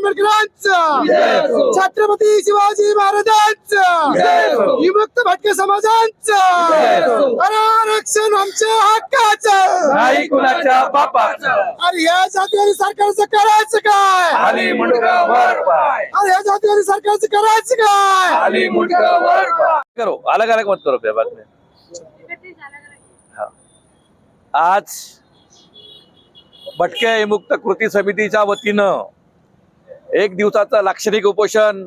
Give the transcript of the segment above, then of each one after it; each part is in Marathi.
आंबेडकरांचं छत्रपती शिवाजी महाराजांचं. विमुक्त भटके समाजांचं. अरे आरक्षण आमच्या हक्काचं. नाही कुणाच्या बापाचं. अरे या जातीवादी सरकारचं करायचं काय? खाली मुंडका वर पाय. अरे या जातीवादी सरकारचं करायचं काय? खाली मुंडका वर पाय. करो अलग अलग मत करो बे बाद में. हाँ. आज भटक्या विमुक्त कृती समितीच्या वतीनं एक दिवसाचं लाक्षणिक उपोषण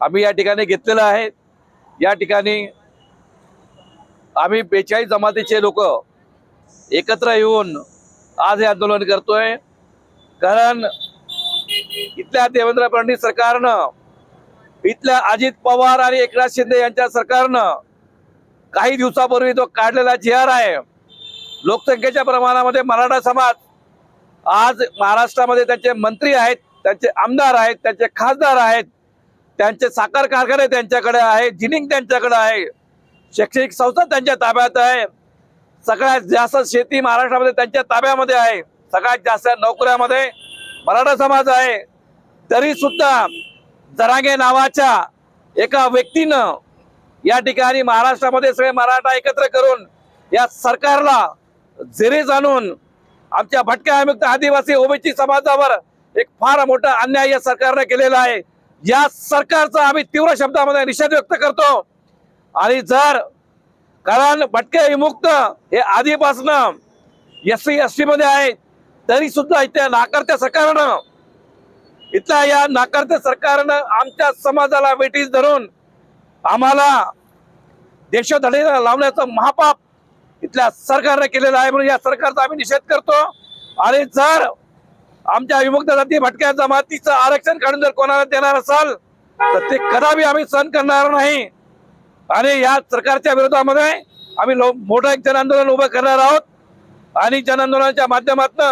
आम्ही या ठिकाणी घेतलेलं आहे. या ठिकाणी आम्ही बेचाळीस जमातीचे लोक एकत्र येऊन आज हे आंदोलन करतोय. कारण इथल्या देवेंद्र फडणवीस सरकारनं इथल्या अजित पवार आणि एकनाथ शिंदे यांच्या सरकारनं काही दिवसापूर्वी तो काढलेला जी आर आहे लोकसंख्येच्या प्रमाणामध्ये मराठा समाज आज महाराष्ट्रामध्ये त्यांचे मंत्री आहेत. त्यांचे आमदार आहेत त्यांचे खासदार आहेत त्यांचे साखर कारखाने त्यांच्याकडे आहे जिनिंग त्यांच्याकडे आहे शैक्षणिक संस्था त्यांच्या ताब्यात आहे सगळ्यात जास्त शेती महाराष्ट्रामध्ये त्यांच्या ताब्यामध्ये आहे सगळ्यात जास्त नोकऱ्यामध्ये मराठा समाज आहे तरी सुद्धा जरांगे नावाच्या एका व्यक्तीनं या ठिकाणी महाराष्ट्रामध्ये सगळे मराठा एकत्र करून या सरकारला झेरीस आणून आमच्या भटक्या आयुक्त आदिवासी ओबीसी समाजावर एक फार मोठा अन्याय या सरकारने केलेला आहे. या सरकारचा आम्ही तीव्र शब्दामध्ये निषेध व्यक्त करतो. आणि जर कारण भटके विमुक्त हे आधीपासनं एस सी एस टीमध्ये आहे तरी सुद्धा इथल्या नाकारत्या सरकारनं इथल्या या नाकारत्या सरकारनं आमच्या समाजाला वेटीस धरून आम्हाला देशधडीला लावण्याचं महापाप इथल्या सरकारनं केलेलं आहे म्हणून या सरकारचा आम्ही निषेध करतो. आणि जर आमच्या विमुक्त जाती भटक्या जमातीचं आरक्षण काढून जर कोणाला देणार असाल तर ते कदापि आम्ही सहन करणार नाही. आणि या सरकारच्या विरोधामध्ये आम्ही मोठं एक जन आंदोलन उभं करणार आहोत. आणि जन आंदोलनाच्या माध्यमातून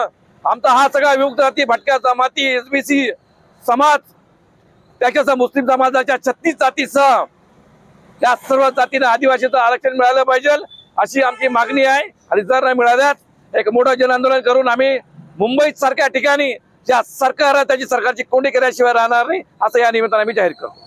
आमचा हा सगळा विमुक्त जाती भटक्या जमाती एसबीसी समाज त्याच्यासह मुस्लिम समाजाच्या छत्तीस जातीसह त्या सर्व जातीनं आदिवासीचं आरक्षण मिळालं पाहिजे अशी आमची मागणी आहे. आणि जर नाही मिळाल्यास एक मोठं जन आंदोलन करून आम्ही मुंबईसारख्या ठिकाणी ज्या सरकार आहे त्याची सरकारची कोंडी केल्याशिवाय राहणार नाही असं या निमित्ताने आम्ही जाहीर करतो.